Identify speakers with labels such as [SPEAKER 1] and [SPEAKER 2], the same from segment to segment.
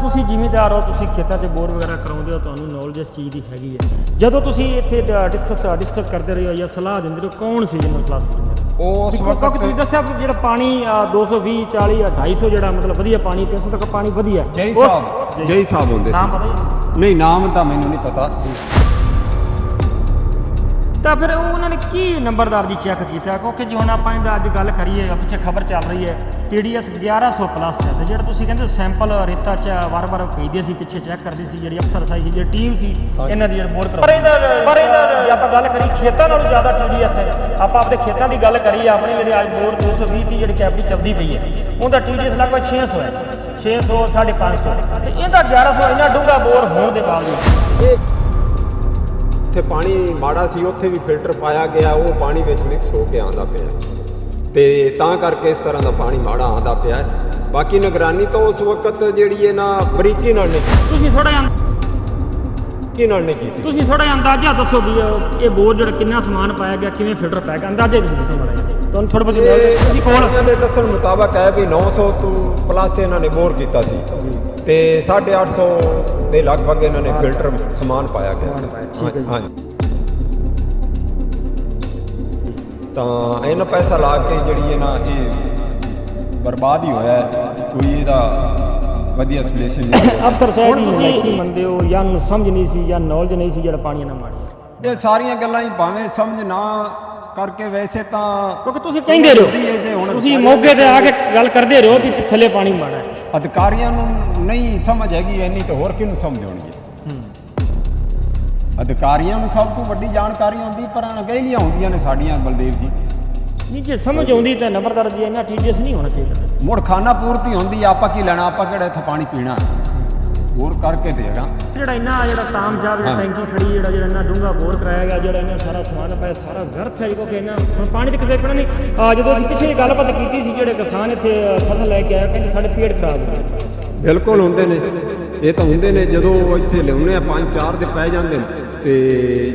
[SPEAKER 1] ਤੁਸੀਂ ਜ਼ਿਮੀਂਦਾਰ ਹੋ ਤੁਸੀਂ ਖੇਤਾਂ 'ਚ ਬੋਰ ਵਗੈਰਾ ਕਰਾਉਂਦੇ ਹੋ ਤੁਹਾਨੂੰ ਨੌਲੇਜ ਇਸ ਚੀਜ਼ ਦੀ ਹੈਗੀ ਹੈ। ਜਦੋਂ ਤੁਸੀਂ ਇੱਥੇ ਡਿਸਕਸ ਡਿਸਕਸ ਕਰਦੇ ਰਹੇ ਹੋ ਜਾਂ ਸਲਾਹ ਦਿੰਦੇ ਹੋ ਕੌਣ ਸੀ ਜਿਹਨੂੰ ਸਲਾਹ ਦਿੰਦੇ
[SPEAKER 2] ਉਸ
[SPEAKER 1] ਕਿਉਂਕਿ ਕਿਉਂਕਿ ਤੁਸੀਂ
[SPEAKER 2] ਵਕਤ
[SPEAKER 1] ਦੱਸਿਆ ਜਿਹੜਾ ਪਾਣੀ ਅ, 220 40 250 ਜਿਹੜਾ ਮਤਲਬ ਵਧੀਆ ਪਾਣੀ 300 ਤੱਕ ਪਾਣੀ ਵਧੀਆ।
[SPEAKER 2] ਜੈ ਸਾਹਿਬ ਜੈ ਸਾਹਿਬ ਹੁੰਦੇ
[SPEAKER 1] ਨਾਮ ਪਤਾ
[SPEAKER 2] ਨਹੀਂ ਨਾਮ ਤਾਂ ਮੈਨੂੰ ਨਹੀਂ ਪਤਾ।
[SPEAKER 1] ਤਾਂ ਫਿਰ ਉਹ ਉਹਨਾਂ ਨੇ ਕੀ ਨੰਬਰਦਾਰ ਜੀ ਚੈੱਕ ਕੀਤਾ? ਕਿਉਂਕਿ ਜੇ ਹੁਣ ਆਪਾਂ ਇਹਦਾ ਅੱਜ ਗੱਲ ਕਰੀਏ ਪਿੱਛੇ ਖਬਰ ਚੱਲ ਰਹੀ ਹੈ TDS 1100 ਪਲੱਸ ਹੈ। ਤੇ ਜਿਹੜਾ ਤੁਸੀਂ ਕਹਿੰਦੇ ਸੈਂਪਲ ਰੇਤਾ ਚ ਵਾਰ-ਵਾਰ ਭੇਜਦੇ ਸੀ ਪਿੱਛੇ ਚੈੱਕ ਕਰਦੇ ਸੀ ਜਿਹੜੀ ਅਫਸਰ ਸਾਈ ਸੀ ਜਿਹੜੀ ਟੀਮ ਸੀ ਇਹਨਾਂ ਦੀ ਜਿਹੜੀ ਬੋਰ ਕਰਾ। ਪਰ ਇਹਦਾ ਪਰ ਇਹਦਾ ਜੇ ਆਪਾਂ ਗੱਲ ਕਰੀ ਖੇਤਾਂ ਨਾਲੋਂ ਜ਼ਿਆਦਾ TDS ਹੈ। ਆਪਾਂ ਆਪਣੇ ਖੇਤਾਂ ਦੀ ਗੱਲ ਕਰੀਏ ਆਪਣੀ ਜਿਹੜੀ ਅੱਜ ਬੋਰ 220 ਦੀ ਜਿਹੜੀ ਕੈਪਟੀ ਚੱਲਦੀ ਪਈ ਹੈ ਉਹਦਾ TDS ਲਗਭਗ 600 ਹੈ। 600 550 ਤੇ ਇਹਦਾ 1100 ਇੰਨਾ ਡੂੰਘਾ ਬੋਰ ਹੋਣ ਦੇ ਬਾਵਜੂਦ
[SPEAKER 2] ਇਹ ਇੱਥੇ ਪਾਣੀ ਮਾੜਾ ਸੀ, ਉੱਥੇ ਵੀ ਫਿਲਟਰ ਪਾਇਆ ਗਿਆ, ਉਹ ਪਾਣੀ ਵਿੱਚ ਮਿਕਸ ਹੋ ਕੇ ਆਂਦਾ ਪਿਆ। ਤੇ ਤਾਂ ਕਰਕੇ ਇਸ ਤਰ੍ਹਾਂ ਦਾ ਪਾਣੀ ਮਾੜਾ ਆਂਦਾ ਪਿਆ। ਬਾਕੀ ਨਿਗਰਾਨੀ ਤਾਂ ਉਸ ਵਕਤ ਜਿਹੜੀ ਹੈ ਨਾ ਬਰੀਕੀ ਨਾਲ ਨਹੀਂ।
[SPEAKER 1] ਤੁਸੀਂ ਥੋੜਾ ਜਿਹਾ
[SPEAKER 2] ਕੀ ਨਾਲ ਨਹੀਂ ਕੀਤੀ।
[SPEAKER 1] ਤੁਸੀਂ ਥੋੜਾ ਜਿਹਾ ਅੰਦਾਜ਼ਾ ਦੱਸੋ ਵੀ ਇਹ- ਇਹ ਬੋਰ ਜਿਹੜਾ ਕਿੰਨਾ ਸਮਾਨ ਪਾਇਆ ਗਿਆ ਕਿਵੇਂ ਫਿਲਟਰ ਪਾਇਆ ਗਿਆ ਅੰਦਾਜ਼ਾ ਤੁਸੀਂ ਦੱਸੋ ਮਾੜਾ ਜਿਹਾ। ਤੁਹਾਨੂੰ ਥੋੜਾ ਬਹੁਤ
[SPEAKER 2] ਇਹ
[SPEAKER 1] ਤੁਸੀਂ ਕੋਲ
[SPEAKER 2] ਇਹਨਾਂ ਦੇ ਦੱਸਣ ਮੁਤਾਬਕ ਹੈ ਵੀ 900 ਤੋਂ ਪਲੱਸ ਇਹਨਾਂ ਨੇ ਬੋਰ ਕੀਤਾ ਸੀ। ਤੇ 850 ਦੇ ਲਗਭਗ ਇਹਨਾਂ ਨੇ ਫਿਲਟਰ ਸਮਾਨ ਪਾਇਆ ਗਿਆ ਸੀ। ਹਾਂਜੀ। ਤਾਂ ਇਹਨਾਂ ਪੈਸਾ ਲਾ ਕੇ ਜਿਹੜੀ ਹੈ ਨਾ ਇਹ ਬਰਬਾਦ ਹੀ ਹੋਇਆ ਹੈ। ਕੋਈ ਇਹਦਾ ਵਧੀਆ ਸੋਲੂਸ਼ਨ।
[SPEAKER 1] ਅਫਸਰ ਸਾਹਿਬ ਜੀ ਤੁਸੀਂ ਮੰਨਦੇ ਹੋ ਜਾਂ ਨੂੰ ਸਮਝ ਨਹੀਂ ਸੀ ਜਾਂ ਨੌਲੇਜ ਨਹੀਂ ਸੀ ਜਿਹੜਾ ਪਾਣੀ ਨਾ ਮਾੜੀ
[SPEAKER 2] ਇਹ ਸਾਰੀਆਂ ਗੱਲਾਂ ਹੀ ਭਾਵੇਂ ਸਮਝ ਨਾ ਕਰਕੇ ਵੈਸੇ ਤਾਂ
[SPEAKER 1] ਕਿਉਂਕਿ ਤੁਸੀਂ ਕਹਿੰਦੇ ਰਹੋ। ਤੁਸੀਂ ਮੌਕੇ ਤੇ ਆ ਕੇ ਗੱਲ ਕਰਦੇ ਰਹੋ ਵੀ ਥੱਲੇ ਪਾਣੀ ਮਾੜਾ ਹੈ
[SPEAKER 2] ਅਧਿਕਾਰੀਆਂ ਨੂੰ ਨਹੀਂ ਸਮਝ ਹੈਗੀ ਇੰਨੀ ਤਾਂ ਹੋਰ ਕਿਹਨੂੰ ਸਮਝ ਆਉਣੀ ਹੈ। ਅਧਿਕਾਰੀਆਂ ਨੂੰ ਸਭ ਤੋਂ ਵੱਡੀ ਜਾਣਕਾਰੀ ਹੁੰਦੀ ਪਰ ਅਣਗਹਿਲੀਆਂ ਹੁੰਦੀਆਂ ਨੇ ਸਾਡੀਆਂ ਬਲਦੇਵ ਜੀ।
[SPEAKER 1] ਨਹੀਂ ਜੇ ਸਮਝ ਆਉਂਦੀ ਤਾਂ ਨੰਬਰਦਾਰ ਜੀ ਇਹਨਾਂ TDS ਨਹੀਂ ਹੋਣਾ ਚਾਹੀਦਾ।
[SPEAKER 2] ਮੁੜ ਖਾਨਾ ਪੂਰਤੀ ਹੁੰਦੀ ਆ, ਆਪਾਂ ਕੀ ਲੈਣਾ ਆਪਾਂ ਕਿਹੜਾ ਇੱਥੇ ਪਾਣੀ ਪੀਣਾ? ਹੋਰ ਕਰਕੇ ਦੇਗਾ।
[SPEAKER 1] ਜਿਹੜਾ ਇੰਨਾ ਜਿਹੜਾ ਤਾਮ ਜਾ ਜਿਹੜਾ ਟੈਂਕੀ ਖੜੀ ਜਿਹੜਾ ਜਿਹੜਾ ਇੰਨਾ ਡੂੰਘਾ ਬੋਰ ਕਰਾਇਆ ਗਿਆ ਜਿਹੜਾ ਇੰਨਾ ਸਾਰਾ ਸਮਾਨ ਪਾਇਆ ਸਾਰਾ ਵਿਅਰਥ ਹੈ ਕਿਉਂਕਿ ਇੰਨਾ ਹੁਣ ਪਾਣੀ ਤੇ ਕਿਸੇ ਪਣਾ ਨਹੀਂ। ਆ ਜਦੋਂ ਅਸੀਂ ਪਿੱਛੇ ਗੱਲਬਾਤ ਕੀਤੀ ਸੀ ਜਿਹੜੇ ਕਿਸਾਨ ਇੱਥੇ ਫਸਲ ਲੈ ਕੇ ਆਏ ਕਹਿੰਦੇ ਸਾਡੇ ਪੇਟ ਖਰਾਬ ਹੋ ਗਏ।
[SPEAKER 2] ਬਿਲਕੁਲ ਹੁੰਦੇ ਨੇ ਇਹ ਤਾਂ ਹੁੰਦੇ ਨੇ ਜਦੋਂ ਇੱਥੇ ਲਿਆਉਣੇ ਆ ਪੰਜ ਚਾਰ ਦੇ ਪੈ ਜਾਂਦੇ ਨੇ। ਤੇ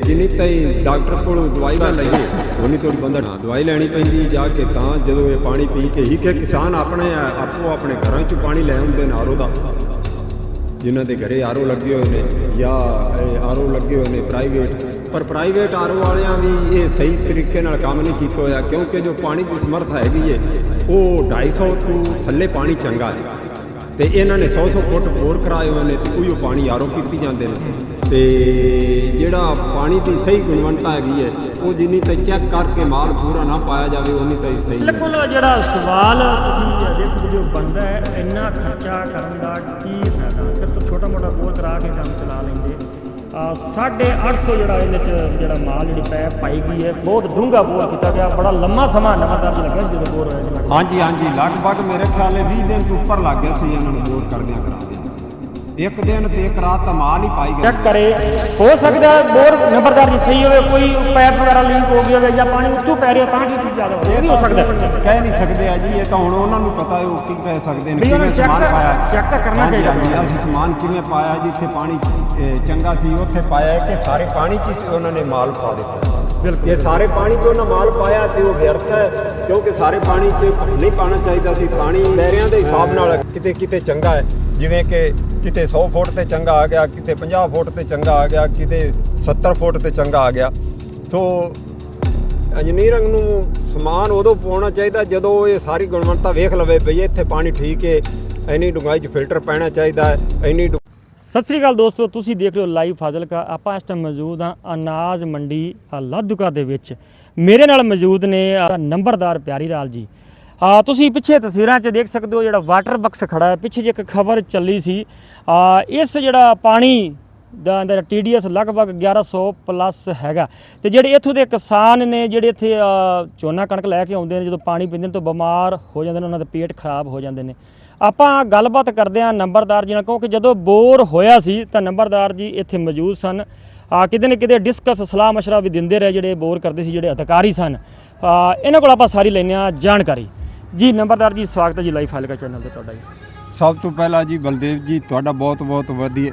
[SPEAKER 2] ਜਿੰਨੀ ਤਾਈ ਡਾਕਟਰ ਕੋਲੋਂ ਦਵਾਈ ਨਾ ਲਈਏ ਉਨੀ ਤੋਂ ਬੰਦਾ ਨਾ ਦਵਾਈ ਲੈਣੀ ਪੈਂਦੀ ਜਾ ਕੇ ਤਾਂ ਜਦੋਂ ਇਹ ਪਾਣੀ ਪੀ ਕੇ ਹੀ ਕਿ ਕਿਸਾਨ ਆਪਣੇ ਆਪੋ ਆਪਣੇ ਘਰਾਂ 'ਚ ਪਾਣੀ ਲੈ ਆਉਂਦੇ ਨੇ ਆਰੋ ਦਾ। ਜਿਨ੍ਹਾਂ ਦੇ ਘਰੇ ਆਰਓ ਲੱਗੇ ਹੋਏ ਨੇ ਜਾਂ ਆਰਓ ਲੱਗੇ ਹੋਏ ਨੇ ਪ੍ਰਾਈਵੇਟ ਪਰ ਪ੍ਰਾਈਵੇਟ ਆਰਓ ਵਾਲਿਆਂ ਵੀ ਇਹ ਸਹੀ ਤਰੀਕੇ ਨਾਲ ਕੰਮ ਨਹੀਂ ਕੀਤਾ ਹੋਇਆ ਕਿਉਂਕਿ ਜੋ ਪਾਣੀ ਦੀ ਸਮਰੱਥਾ ਹੈਗੀ ਏ, ਉਹ 250 ਤੋਂ ਥੱਲੇ ਪਾਣੀ ਚੰਗਾ ਹੈ। ਤੇ ਇਹਨਾਂ ਨੇ 100-100 ਫੁੱਟ ਬੋਰ ਕਰਾਏ ਹੋਏ ਨੇ ਤੇ ਉਹੀਓ ਪਾਣੀ ਆਰਓ ਕੀਤੀ ਜਾਂਦੇ ਨੇ। ਤੇ ਜਿਹੜਾ ਪਾਣੀ ਦੀ ਸਹੀ ਗੁਣਵੱਤਾ ਹੈਗੀ ਏ ਉਹ ਜਿੰਨੀ ਤੇ ਚੈੱਕ ਕਰਕੇ ਮਾਲ ਪੂਰਾ ਨਾ ਪਾਇਆ ਜਾਵੇ ਉਨੀ ਤਾਂ ਹੀ ਸਹੀ ਹੈ।
[SPEAKER 1] ਬਿਲਕੁਲ ਜਿਹੜਾ ਸਵਾਲ ਤੁਸੀਂ ਦੇਖ ਸਕਦੇ ਹੋ ਬਣਦਾ ਹੈ ਇੰਨਾ ਖਰਚਾ ਕਰਨ ਦਾ ਕੀ ਫਾਇਦਾ? ਫਿਰ ਤਾਂ ਛੋਟਾ ਮੋਟਾ ਬੋਰ ਕਰਾ ਕੇ ਕੰਮ ਚਲਾ ਲੈਂਦੇ। ਆ 850 ਜਿਹੜਾ ਇਹਦੇ ਚ ਜਿਹੜਾ ਮਾਲ ਜਿਹੜੀ ਪੈਪ ਪਾਈ ਗਈ ਹੈ ਬਹੁਤ ਡੂੰਘਾ ਬੋਰ ਕੀਤਾ ਗਿਆ ਬੜਾ ਲੰਮਾ ਸਮਾਂ ਨਵਾਂਦਾਰ ਜੀ ਲੱਗਿਆ ਜਦੋਂ ਬੋਰ ਹੋਇਆ ਸੀ।
[SPEAKER 2] ਹਾਂਜੀ ਹਾਂਜੀ ਲਗਭਗ ਮੇਰੇ ਖਿਆਲ ਹੈ 20 ਦਿਨ ਤੋਂ ਉੱਪਰ ਲੱਗ ਗਿਆ ਸੀ ਇਹਨਾਂ ਨੂੰ ਬੋਰ ਕਰਦਿਆਂ ਕਰਾਉਂਦਿਆਂ ਇੱਕ ਦਿਨ ਤੇ ਇੱਕ ਰਾਤ ਤਾਂ ਮਾਲ ਹੀ ਪਾਈ ਗਏ
[SPEAKER 1] ਚੈੱਕ ਕਰੇ। ਹੋ ਸਕਦਾ ਬੋਰ ਨੰਬਰਦਾਰ ਜੀ ਸਹੀ ਹੋਵੇ ਕੋਈ ਪੈਪ ਵਗੈਰਾ ਲੀਕ ਹੋ ਗਈ ਹੋਵੇ ਜਾਂ ਪਾਣੀ ਉੱਤੋਂ ਪੈ ਰਿਹਾ ਤਾਂ ਠੀਕ ਜ਼ਿਆਦਾ ਹੋਵੇ ਇਹ ਵੀ ਹੋ ਸਕਦਾ।
[SPEAKER 2] ਕਹਿ ਨਹੀਂ ਸਕਦੇ ਆ ਜੀ ਇਹ ਤਾਂ ਹੁਣ ਉਹਨਾਂ ਨੂੰ ਪਤਾ ਹੈ ਉਹ ਕੀ ਕਹਿ ਸਕਦੇ ਨੇ ਕਿਵੇਂ ਸਮਾਨ ਪਾਇਆ।
[SPEAKER 1] ਤਾਂ ਕਰਨਾ ਚਾਹੀਦਾ
[SPEAKER 2] ਹਾਂਜੀ ਅਸੀਂ ਸਮਾਨ ਕਿਵੇਂ ਪਾਇਆ ਜਿੱਥੇ ਪਾਣੀ ਅਹ, ਚੰਗਾ ਸੀ ਉੱਥੇ ਪਾਇਆ ਕਿ ਸਾਰੇ ਪਾਣੀ 'ਚ ਹੀ ਉਹਨਾਂ ਨੇ ਮਾਲ ਪਾ ਦਿੱਤਾ।
[SPEAKER 1] ਬਿਲਕੁਲ
[SPEAKER 2] ਇਹ ਸਾਰੇ ਪਾਣੀ 'ਚ ਉਹਨਾਂ ਮਾਲ ਪਾਇਆ ਤੇ ਉਹ ਵਿਅਰਥ ਹੈ ਕਿਉਂਕਿ ਸਾਰੇ ਪਾਣੀ 'ਚ ਨਹੀਂ ਪਾਣਾ ਚਾਹੀਦਾ ਸੀ ਪਾਣੀ ਲਹਿਰਿਆਂ ਦੇ ਹਿਸਾਬ ਨਾਲ ਕਿਤੇ ਕਿਤੇ ਚੰਗਾ ਹੈ ਜਿਵੇਂ ਕਿ ਕਿਤੇ 100 ਫੁੱਟ ਤੇ ਚੰਗਾ ਆ ਗਿਆ, ਕਿਤੇ 50 ਫੁੱਟ ਤੇ ਚੰਗਾ ਆ ਗਿਆ, ਕਿਤੇ 70 ਫੁੱਟ ਤੇ ਚੰਗਾ ਆ ਗਿਆ। ਸੋ ਇੰਜੀਨੀਅਰਿੰਗ ਨੂੰ ਸਮਾਨ ਉਦੋਂ ਪਾਉਣਾ ਚਾਹੀਦਾ ਜਦੋਂ ਇਹ ਸਾਰੀ ਗੁਣਵੱਤਾ ਵੇਖ ਲਵੇ ਭਈ ਇੱਥੇ ਪਾਣੀ ਠੀਕ ਹੈ ਇੰਨੀ ਡੂੰਘਾਈ 'ਚ ਫਿਲਟਰ ਪੈਣਾ ਚਾਹੀਦਾ ਹੈ ਇੰਨੀ ਡੂੰ-
[SPEAKER 1] ਸਤਿ ਸ੍ਰੀ ਅਕਾਲ ਦੋਸਤੋ, ਤੁਸੀਂ ਦੇਖ ਰਹੇ ਹੋ ਲਾਈਵ ਫਾਜ਼ਿਲਕਾ। ਆਪਾਂ ਇਸ ਟਾਈਮ ਮੌਜੂਦ ਹਾਂ ਅਨਾਜ ਮੰਡੀ ਲਾਧੂਕਾ ਦੇ ਵਿੱਚ। ਮੇਰੇ ਨਾਲ ਮੌਜੂਦ ਨੇ ਨੰਬਰਦਾਰ ਪਿਆਰੀ ਲਾਲ ਜੀ। ਆ ਤੁਸੀਂ ਪਿੱਛੇ ਤਸਵੀਰਾਂ 'ਚ ਦੇਖ ਸਕਦੇ ਹੋ ਜਿਹੜਾ ਵਾਟਰ ਬਕਸ ਖੜਾ ਹੈ। ਪਿੱਛੇ ਜੇ ਇੱਕ ਖਬਰ ਚੱਲੀ ਸੀ। ਆ, ਇਸ ਜਿਹੜਾ ਪਾਣੀ ਦਾ ਦਾ TDS ਲਗਭਗ 1100 ਪਲੱਸ ਹੈਗਾ। ਤੇ ਜਿਹੜੇ ਇੱਥੋਂ ਦੇ ਕਿਸਾਨ ਨੇ, ਜਿਹੜੇ ਇੱਥੇ ਝੋਨਾ ਕਣਕ ਲੈ ਕੇ ਆਉਂਦੇ ਨੇ, ਜਦੋਂ ਪਾਣੀ ਪੀਂਦੇ ਨੇ ਤਾਂ ਬਿਮਾਰ ਹੋ ਜਾਂਦੇ ਨੇ, ਉਹਨਾਂ ਦੇ ਪੇਟ ਖਰਾਬ ਹੋ ਜਾਂਦੇ ਨੇ। ਆਪਾਂ ਗੱਲਬਾਤ ਕਰਦੇ ਹਾਂ ਨੰਬਰਦਾਰ ਜੀ ਨਾਲ, ਕਿਉਂਕਿ ਜਦੋਂ ਬੋਰ ਹੋਇਆ ਸੀ, ਤਾਂ ਨੰਬਰਦਾਰ ਜੀ ਇੱਥੇ ਮੌਜੂਦ ਸਨ। ਆ, ਕਿਤੇ ਨਾ ਕਿਤੇ ਡਿਸਕਸ ਸਲਾਹ ਮਸ਼ਰਾ ਵੀ ਦਿੰਦੇ ਰਹੇ, ਜਿਹੜੇ ਬੋਰ ਕਰਦੇ ਸੀ, ਜਿਹੜੇ ਅਧਿਕਾਰੀ ਸਨ। ਇਹਨਾਂ ਕੋਲ ਆਪਾਂ ਸਾਰੀ ਲੈਂਦੇ ਹਾਂ ਜਾਣਕਾਰੀ। ਜੀ ਨੰਬਰਦਾਰ ਜੀ ਸਵਾਗਤ ਹੈ ਜੀ ਲਾਈਵ ਫਾਈਲ ਕਾ ਚੈਨਲ ਤੇ ਤੁਹਾਡਾ ਜੀ।
[SPEAKER 2] ਸਭ ਤੋਂ ਪਹਿਲਾਂ ਜੀ ਬਲਦੇਵ ਜੀ ਤੁਹਾਡਾ ਬਹੁਤ ਬਹੁਤ ਵਧੀਆ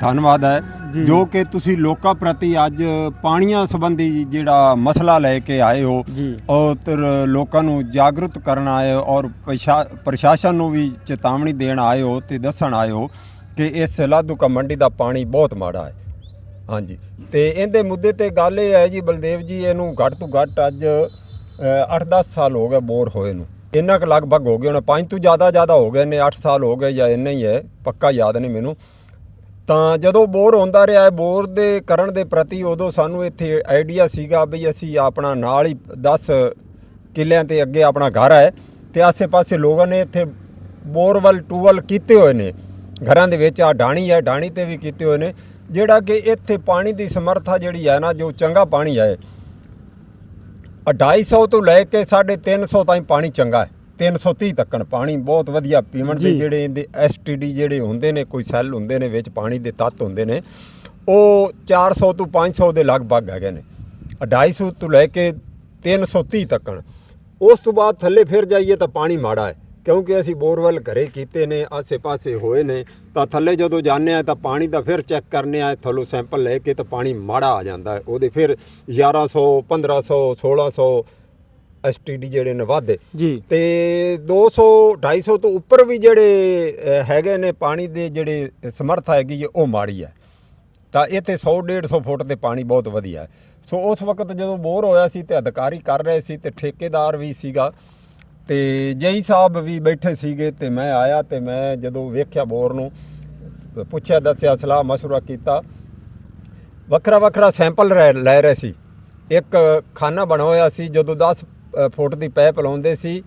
[SPEAKER 2] ਧੰਨਵਾਦ ਹੈ।
[SPEAKER 1] ਜੀ।
[SPEAKER 2] ਕਿ ਤੁਸੀਂ ਲੋਕਾਂ ਪ੍ਰਤੀ ਅੱਜ ਪਾਣੀਆਂ ਸੰਬੰਧੀ ਜਿਹੜਾ ਮਸਲਾ ਲੈ ਕੇ ਆਏ ਹੋ
[SPEAKER 1] ਜੀ।
[SPEAKER 2] ਔਰ ਤਰ- ਲੋਕਾਂ ਨੂੰ ਜਾਗਰੂਕ ਕਰਨ ਆਏ ਹੋ ਔਰ ਪ੍ਰਸ਼ਾ- ਪ੍ਰਸ਼ਾਸਨ ਨੂੰ ਵੀ ਚੇਤਾਵਨੀ ਦੇਣ ਆਏ ਹੋ ਤੇ ਦੱਸਣ ਆਏ ਹੋ ਕਿ ਇਸ ਲਾਧੂਕਾ ਮੰਡੀ ਦਾ ਪਾਣੀ ਬਹੁਤ ਮਾੜਾ ਹੈ। ਹਾਂਜੀ। ਤੇ ਇਹਦੇ ਮੁੱਦੇ ਤੇ ਗੱਲ ਇਹ ਹੈ ਜੀ ਬਲਦੇਵ ਜੀ ਇਹਨੂੰ ਘੱਟ ਤੋਂ ਘੱਟ ਅੱਜ 8-10 ਸਾਲ ਹੋ ਗਏ ਬੋਰ ਹੋਏ ਨੂੰ। ਇੰਨਾ ਕੁ ਲਗਭਗ ਹੋ ਗਏ, ਹੁਣ ਪੰਜ ਤੋਂ ਜ਼ਿਆਦਾ ਜ਼ਿਆਦਾ ਹੋ ਗਏ ਨੇ 8 ਸਾਲ ਹੋ ਗਏ ਜਾਂ ਇੰਨਾ ਹੀ ਹੈ, ਪੱਕਾ ਯਾਦ ਨਹੀਂ ਮੈਨੂੰ। ਤਾਂ ਜਦੋਂ ਬੋਰ ਹੁੰਦਾ ਰਿਹਾ ਹੈ ਬੋਰ ਦੇ ਕਰਨ ਦੇ ਪ੍ਰਤੀ ਉਦੋਂ ਸਾਨੂੰ ਇੱਥੇ ਆਈਡੀਆ ਸੀਗਾ ਵੀ ਅਸੀਂ ਆਪਣਾ ਨਾਲ ਹੀ 10 ਕਿੱਲਿਆਂ ਤੇ ਅੱਗੇ ਆਪਣਾ ਘਰ ਹੈ ਤੇ ਆਸੇ-ਪਾਸੇ ਲੋਕਾਂ ਨੇ ਇੱਥੇ ਬੋਰਵੈਲ ਟੂਵੈਲ ਕੀਤੇ ਹੋਏ ਨੇ। ਘਰਾਂ ਦੇ ਵਿੱਚ ਆ ਢਾਣੀ ਹੈ ਢਾਣੀ ਤੇ ਵੀ ਕੀਤੇ ਹੋਏ ਨੇ। ਜਿਹੜਾ ਕਿ ਇੱਥੇ ਪਾਣੀ ਦੀ ਸਮਰੱਥਾ ਜਿਹੜੀ ਹੈ ਨਾ, ਜੋ ਚੰਗਾ ਪਾਣੀ ਹੈ 250 ਤੋਂ ਲੈ ਕੇ 350 ਤਾਈਂ ਪਾਣੀ ਚੰਗਾ ਹੈ। 330 ਤੱਕਣ ਪਾਣੀ ਬਹੁਤ ਵਧੀਆ ਪੀਵਣ ਦੇ। ਜਿਹੜੇ ਇਹਦੇ ਐਸਟੀਡੀ ਜਿਹੜੇ ਹੁੰਦੇ ਨੇ ਕੋਈ ਸੈੱਲ ਹੁੰਦੇ ਨੇ ਵਿੱਚ ਪਾਣੀ ਦੇ ਤੱਤ ਹੁੰਦੇ ਨੇ ਉਹ 400 ਤੋਂ 500 ਦੇ ਲਗਭਗ ਹੈਗੇ ਨੇ। 250 ਤੋਂ ਲੈ ਕੇ 330 ਤੱਕਣ। ਉਸ ਤੋਂ ਬਾਅਦ ਥੱਲੇ ਫਿਰ ਜਾਈਏ ਤਾਂ ਪਾਣੀ ਮਾੜਾ ਹੈ। ਕਿਉਂਕਿ ਅਸੀਂ ਬੋਰਵੈਲ ਘਰੇ ਕੀਤੇ ਨੇ ਆਸੇ-ਪਾਸੇ ਹੋਏ ਨੇ ਤਾਂ ਥੱਲੇ ਜਦੋਂ ਜਾਂਦੇ ਆ ਤਾਂ ਪਾਣੀ ਦਾ ਫਿਰ ਚੈੱਕ ਕਰਨੇ ਆ ਥੱਲੋਂ ਸੈਂਪਲ ਲੈ ਕੇ ਤਾਂ ਪਾਣੀ ਮਾੜਾ ਆ ਜਾਂਦਾ। ਉਹਦੇ ਫਿਰ 1100 1500 1600 ਐਸਟੀਡੀ ਜਿਹੜੇ ਨੇ ਵਾਧੇ
[SPEAKER 1] ਜੀ।
[SPEAKER 2] ਤੇ 200 250 ਤੋਂ ਉੱਪਰ ਵੀ ਜਿਹੜੇ ਹੈਗੇ ਨੇ ਪਾਣੀ ਦੇ ਜਿਹੜੇ ਸਮਰੱਥਾ ਹੈਗੀ ਉਹ ਮਾੜੀ ਹੈ ਤਾਂ ਇੱਥੇ 100 150 ਫੁੱਟ ਤੇ ਪਾਣੀ ਬਹੁਤ ਵਧੀਆ। ਸੋ ਉਸ ਵਕਤ ਜਦੋਂ ਬੋਰ ਹੋਇਆ ਸੀ ਤੇ ਅਧਿਕਾਰੀ ਕਰ ਰਹੇ ਸੀ ਤੇ ਠੇਕੇਦਾਰ ਵੀ ਸੀਗਾ। ਤੇ ਜਈ ਸਾਹਿਬ ਵੀ ਬੈਠੇ ਸੀਗੇ ਤੇ ਮੈਂ ਆਇਆ ਤੇ ਮੈਂ ਜਦੋਂ ਵੇਖਿਆ ਬੋਰ ਨੂੰ, ਪੁੱਛਿਆ, ਦੱਸਿਆ, ਸਲਾਹ ਮਸ਼ਵਰਾ ਕੀਤਾ। ਵੱਖਰਾ ਵੱਖਰਾ ਸੈਂਪਲ ਰਹਿ- ਲੈ ਰਹੇ ਸੀ। ਇੱਕ ਖਾਨਾ ਬਣਾ ਹੋਇਆ ਸੀ, ਜਦੋਂ 10 ਫੁੱਟ ਦੀ ਪੈਪ ਲਾਉਂਦੇ ਸੀ,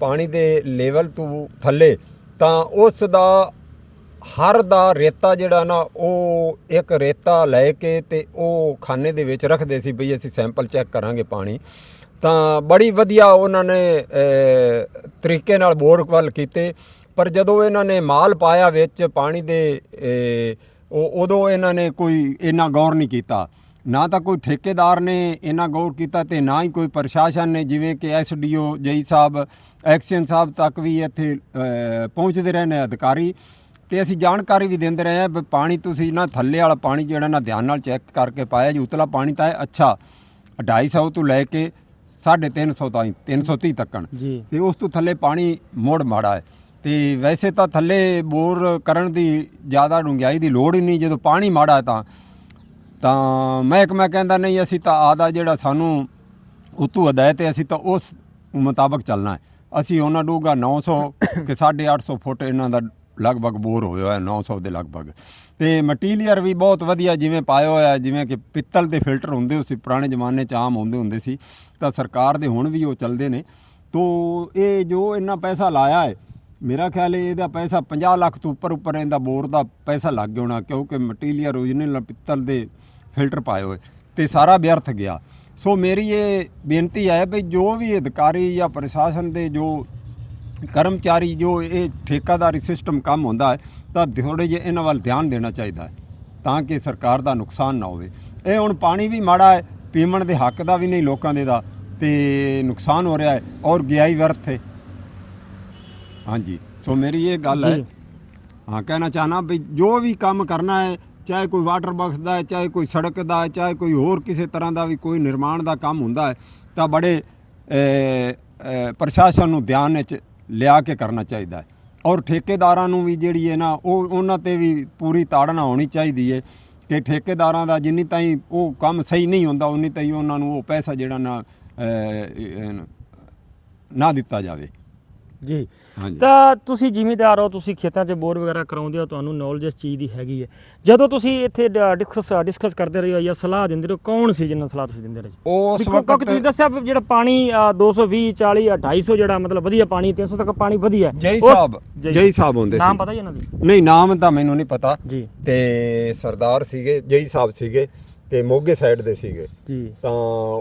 [SPEAKER 2] ਪਾਣੀ ਦੇ ਲੈਵਲ ਤੋਂ ਥੱਲੇ, ਤਾਂ ਉਸ ਦਾ ਹਰ ਦਾ ਰੇਤਾ ਜਿਹੜਾ ਨਾ, ਉਹ ਇੱਕ ਰੇਤਾ ਲੈ ਕੇ ਤੇ ਉਹ ਖਾਨੇ ਦੇ ਵਿੱਚ ਰੱਖਦੇ ਸੀ, ਬਈ ਅਸੀਂ ਸੈਂਪਲ ਚੈੱਕ ਕਰਾਂਗੇ ਪਾਣੀ। ਤਾਂ ਬੜੀ ਵਧੀਆ ਉਹਨਾਂ ਨੇ ਤਰੀਕੇ ਨਾਲ ਬੋਰ ਵੱਲ ਕੀਤੇ। ਪਰ ਜਦੋਂ ਇਹਨਾਂ ਨੇ ਮਾਲ ਪਾਇਆ ਵਿੱਚ ਪਾਣੀ ਦੇ ਉਹ ਉਦੋਂ ਇਹਨਾਂ ਨੇ ਕੋਈ ਇੰਨਾ ਗੌਰ ਨਹੀਂ ਕੀਤਾ। ਨਾ ਤਾਂ ਕੋਈ ਠੇਕੇਦਾਰ ਨੇ ਇੰਨਾ ਗੌਰ ਕੀਤਾ ਤੇ ਨਾ ਹੀ ਕੋਈ ਪ੍ਰਸ਼ਾਸਨ ਨੇ, ਜਿਵੇਂ ਕਿ ਐਸਡੀਓ ਜਈ ਸਾਹਿਬ ਐਕਸ਼ਨ ਸਾਹਿਬ ਤੱਕ ਵੀ ਇੱਥੇ ਪਹੁੰਚਦੇ ਰਹੇ ਨੇ ਅਧਿਕਾਰੀ। ਤੇ ਅਸੀਂ ਜਾਣਕਾਰੀ ਵੀ ਦਿੰਦੇ ਰਹੇ ਹਾਂ ਵੀ ਪਾਣੀ ਤੁਸੀਂ ਨਾ ਥੱਲੇ ਵਾਲਾ ਪਾਣੀ ਜਿਹੜਾ ਨਾ ਧਿਆਨ ਨਾਲ ਚੈੱਕ ਕਰਕੇ ਪਾਇਆ, ਜੀ, ਉਤਲਾ ਪਾਣੀ ਤਾਂ ਹੈ, ਅੱਛਾ। 250 ਤੋਂ ਲੈ ਕੇ 350 ਤਾਈਂ 330 ਤੱਕਣ।
[SPEAKER 1] ਜੀ।
[SPEAKER 2] ਤੇ ਉਸ ਤੋਂ ਥੱਲੇ ਪਾਣੀ ਮੋੜ ਮਾੜਾ ਹੈ। ਤੇ ਵੈਸੇ ਤਾਂ ਥੱਲੇ ਬੋਰ ਕਰਨ ਦੀ ਜ਼ਿਆਦਾ ਡੂੰਘਾਈ ਦੀ ਲੋੜ ਹੀ ਨਹੀਂ ਜਦੋਂ ਪਾਣੀ ਮਾੜਾ ਹੈ ਤਾਂ। ਤਾਂ ਮਹਿਕਮਾ ਕਹਿੰਦਾ ਨਹੀਂ ਅਸੀਂ ਤਾਂ ਆਦਾ ਜਿਹੜਾ ਸਾਨੂੰ ਉਤੋਂ ਹਦਾਇਤ ਹੈ ਅਸੀਂ ਤਾਂ ਉਸ ਮੁਤਾਬਕ ਚੱਲਣਾ ਹੈ। ਅਸੀਂ ਉਹਨਾਂ ਡੂਗਾ 900 ਕਿ 850 ਫੁੱਟ ਇਹਨਾਂ ਦਾ ਲਗਭਗ ਬੋਰ ਹੋਇਆ ਹੋਇਆ 900 ਦੇ ਲਗਭਗ। ਤੇ ਮਟੀਰੀਅਲ ਵੀ ਬਹੁਤ ਵਧੀਆ ਜਿਵੇਂ ਪਾਇਆ ਹੋਇਆ ਹੈ, ਜਿਵੇਂ ਕਿ ਪਿੱਤਲ ਦੇ ਫਿਲਟਰ ਹੁੰਦੇ ਸੀ ਪੁਰਾਣੇ ਜ਼ਮਾਨੇ 'ਚ ਆਮ ਹੁੰਦੇ ਹੁੰਦੇ ਸੀ। ਤਾਂ ਸਰਕਾਰ ਦੇ ਹੁਣ ਵੀ ਉਹ ਚੱਲਦੇ ਨੇ। ਤੋ ਇਹ ਜੋ ਇੰਨਾ ਪੈਸਾ ਲਾਇਆ ਹੈ, ਮੇਰਾ ਖਿਆਲ ਹੈ ਇਹਦਾ ਪੈਸਾ 50 ਲੱਖ ਤੋਂ ਉੱਪਰ ਉੱਪਰ ਇਹਦਾ ਬੋਰ ਦਾ ਪੈਸਾ ਲੱਗ ਗਿਆ ਹੋਣਾ, ਕਿਉਂਕਿ ਮਟੀਰੀਅਲ ਓਰੀਜਨਲ ਪਿੱਤਲ ਦੇ ਫਿਲਟਰ ਪਾਏ ਹੋਏ, ਤੇ ਸਾਰਾ ਵਿਅਰਥ ਗਿਆ। ਸੋ ਮੇਰੀ ਇਹ ਬੇਨਤੀ ਹੈ ਵੀ ਜੋ ਵੀ ਅਧਿਕਾਰੀ ਜਾਂ ਪ੍ਰਸ਼ਾਸਨ ਦੇ ਜੋ ਕਰਮਚਾਰੀ, ਜੋ ਇਹ ਠੇਕਾਦਾਰੀ ਸਿਸਟਮ ਕੰਮ ਹੁੰਦਾ ਹੈ, ਤਾਂ ਥੋੜੇ ਜਿਹੇ ਇਹਨਾਂ ਵੱਲ ਧਿਆਨ ਦੇਣਾ ਚਾਹੀਦਾ ਹੈ, ਤਾਂ ਕਿ ਸਰਕਾਰ ਦਾ ਨੁਕਸਾਨ ਨਾ ਹੋਵੇ। ਇਹ ਹੁਣ ਪਾਣੀ ਵੀ ਮਾੜਾ ਹੈ ਪੀਵਣ ਦੇ ਹੱਕ ਦਾ ਵੀ ਨਹੀਂ ਲੋਕਾਂ ਦੇ ਦਾ ਤੇ ਨੁਕਸਾਨ ਹੋ ਰਿਹਾ ਹੈ ਔਰ ਗਿਆ ਹੀ ਵਿਅਰਥ ਹੈ। ਹਾਂਜੀ ਸੋ ਮੇਰੀ ਇਹ ਗੱਲ ਹੈ। ਹਾਂ ਕਹਿਣਾ ਚਾਹਨਾ ਵੀ ਜੋ ਵੀ ਕੰਮ ਕਰਨਾ ਹੈ ਚਾਹੇ ਕੋਈ ਵਾਟਰ ਬਾਕਸ ਦਾ ਹੈ ਚਾਹੇ ਕੋਈ ਸੜਕ ਦਾ ਹੈ ਚਾਹੇ ਕੋਈ ਹੋਰ ਕਿਸੇ ਤਰ੍ਹਾਂ ਦਾ ਵੀ ਕੋਈ ਨਿਰਮਾਣ ਦਾ ਕੰਮ ਹੁੰਦਾ ਹੈ ਤਾਂ ਬੜੇ ਪ੍ਰਸ਼ਾਸਨ ਨੂੰ ਧਿਆਨ ਵਿੱਚ ਲਿਆ ਕੇ ਕਰਨਾ ਚਾਹੀਦਾ ਹੈ। ਔਰ ਠੇਕੇਦਾਰਾਂ ਨੂੰ ਵੀ ਜਿਹੜੀ ਹੈ ਨਾ ਉਹ ਉਹਨਾਂ ਤੇ ਵੀ ਪੂਰੀ ਤਾੜਨਾ ਹੋਣੀ ਚਾਹੀਦੀ ਹੈ। ਕਿ ਠੇਕੇਦਾਰਾਂ ਦਾ ਜਿੰਨੀ ਤਾਈਂ ਉਹ ਕੰਮ ਸਹੀ ਨਹੀਂ ਹੁੰਦਾ, ਉਨੀ ਤਾਈਂ ਉਹਨਾਂ ਨੂੰ ਉਹ ਪੈਸਾ ਜਿਹੜਾ ਨਾ ਨਾ ਦਿੱਤਾ ਜਾਵੇ।
[SPEAKER 1] ਜੀ।
[SPEAKER 2] ਹਾਂਜੀ।
[SPEAKER 1] ਤਾਂ ਤੁਸੀਂ ਜ਼ਿਮੀਦਾਰ ਹੋ ਤੁਸੀਂ ਖੇਤਾਂ 'ਚ ਬੋਰ ਵਗੈਰਾ ਕਰਾਉਂਦੇ ਹੋ ਤੁਹਾਨੂੰ ਨੌਲੇਜ ਇਸ ਚੀਜ਼ ਦੀ ਹੈਗੀ ਹੈ। ਜਦੋਂ ਤੁਸੀਂ ਇੱਥੇ ਡਿਸਕਸ ਡਿਸਕਸ ਕਰਦੇ ਰਹੇ ਹੋ ਜਾਂ ਸਲਾਹ ਦਿੰਦੇ ਰਹੇ ਕੌਣ ਸੀ ਜਿਹਨਾਂ ਸਲਾਹ ਤੁਸੀਂ ਦਿੰਦੇ ਰਹੇ ਜੀ
[SPEAKER 2] ਉਸ
[SPEAKER 1] ਵੀ ਕਿਉਂ- ਕਿਉਂਕਿ ਤੁਸੀਂ
[SPEAKER 2] ਵਕਤ
[SPEAKER 1] ਦੱਸਿਆ ਜਿਹੜਾ ਪਾਣੀ ਅ, 220 40 250 ਜਿਹੜਾ ਮਤਲਬ ਵਧੀਆ ਪਾਣੀ 300 ਤੱਕ ਪਾਣੀ ਵਧੀਆ।
[SPEAKER 2] ਜੈ ਸਾਹਿਬ ਜੈ ਸਾਹਿਬ ਹੁੰਦੇ ਸੀ।
[SPEAKER 1] ਨਾਮ ਪਤਾ ਜੀ ਇਹਨਾਂ ਦੇ?
[SPEAKER 2] ਨਹੀਂ ਨਾਮ ਤਾਂ ਮੈਨੂੰ ਨਹੀਂ ਪਤਾ।
[SPEAKER 1] ਜੀ।
[SPEAKER 2] ਤੇ ਸਰਦਾਰ ਸੀਗੇ ਜਈ ਸਾਹਿਬ ਸੀਗੇ ਤੇ ਮੋਗੇ ਸਾਈਡ ਦੇ ਸੀਗੇ।
[SPEAKER 1] ਜੀ।
[SPEAKER 2] ਤਾਂ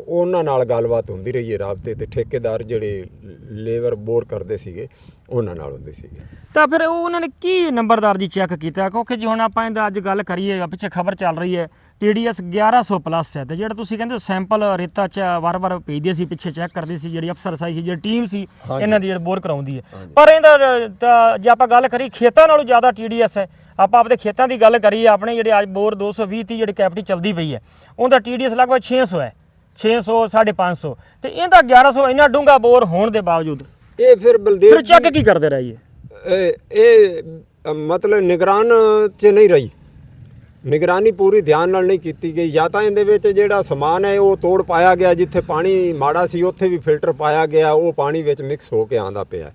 [SPEAKER 2] ਉਹਨਾਂ ਨਾਲ ਗੱਲਬਾਤ ਹੁੰਦੀ ਰਹੀ ਹੈ ਰਾਬਤੇ ਤੇ ਠੇਕੇਦਾਰ ਜਿਹੜੇ ਲੇਬਰ ਬੋਰ ਕਰਦੇ ਸੀਗੇ ਉਹਨਾਂ ਨਾਲ ਹੁੰਦੇ ਸੀਗੇ।
[SPEAKER 1] ਤਾਂ ਫਿਰ ਉਹ ਉਹਨਾਂ ਨੇ ਕੀ ਨੰਬਰਦਾਰ ਜੀ ਚੈੱਕ ਕੀਤਾ? ਕਿਉਂਕਿ ਜੇ ਹੁਣ ਆਪਾਂ ਇਹਦਾ ਅੱਜ ਗੱਲ ਕਰੀਏ ਪਿੱਛੇ ਖਬਰ ਚੱਲ ਰਹੀ ਹੈ TDS 1100 ਪਲੱਸ ਹੈ। ਤੇ ਜਿਹੜਾ ਤੁਸੀਂ ਕਹਿੰਦੇ ਸੈਂਪਲ ਰੇਤਾ ਚ ਵਾਰ-ਵਾਰ ਭੇਜਦੇ ਸੀ ਪਿੱਛੇ ਚੈੱਕ ਕਰਦੇ ਸੀ ਜਿਹੜੀ ਅਫਸਰ ਸਾਈ ਸੀ ਜਿਹੜੀ ਟੀਮ ਸੀ ਇਹਨਾਂ ਦੀ ਜਿਹੜੀ ਬੋਰ ਕਰਾਉਂਦੀ ਹੈ। ਪਰ ਇਹਦਾ ਤਾਂ ਜੇ ਆਪਾਂ ਗੱਲ ਕਰੀ ਖੇਤਾਂ ਨਾਲੋਂ ਜ਼ਿਆਦਾ TDS ਹੈ। ਆਪਾਂ ਆਪਦੇ ਖੇਤਾਂ ਦੀ ਗੱਲ ਕਰੀਏ ਆਪਣੇ ਜਿਹੜੇ ਅੱਜ ਬੋਰ 220 ਦੀ ਜਿਹੜੀ ਕੈਪਟੀ ਚੱਲਦੀ ਪਈ ਹੈ ਉਹਦਾ TDS ਲਗਭਗ 600 ਹੈ। 600 550 ਤੇ ਇਹਦਾ 1100 ਇੰਨਾ ਡੂੰਘਾ ਬੋਰ ਹੋਣ ਦੇ ਬਾਵਜੂਦ
[SPEAKER 2] ਇਹ ਫਿਰ ਬਲਦੇਵ
[SPEAKER 1] ਫਿਰ ਚੈੱਕ ਕੀ ਕਰਦੇ ਰਹੀਏ
[SPEAKER 2] ਇਹ ਇਹ ਅ, ਮਤਲਬ ਨਿਗਰਾਨ ਚ ਨਹੀਂ ਰਹੀ ਨਿਗਰਾਨੀ ਪੂਰੀ ਧਿਆਨ ਨਾਲ ਨਹੀਂ ਕੀਤੀ ਗਈ ਜਾਂ ਤਾਂ ਇਹਦੇ ਵਿੱਚ ਜਿਹੜਾ ਸਮਾਨ ਹੈ ਉਹ ਤੋੜ ਪਾਇਆ ਗਿਆ ਜਿੱਥੇ ਪਾਣੀ ਮਾੜਾ ਸੀ ਉੱਥੇ ਵੀ ਫਿਲਟਰ ਪਾਇਆ ਗਿਆ ਉਹ ਪਾਣੀ ਵਿੱਚ ਮਿਕਸ ਹੋ ਕੇ ਆਂਦਾ ਪਿਆ।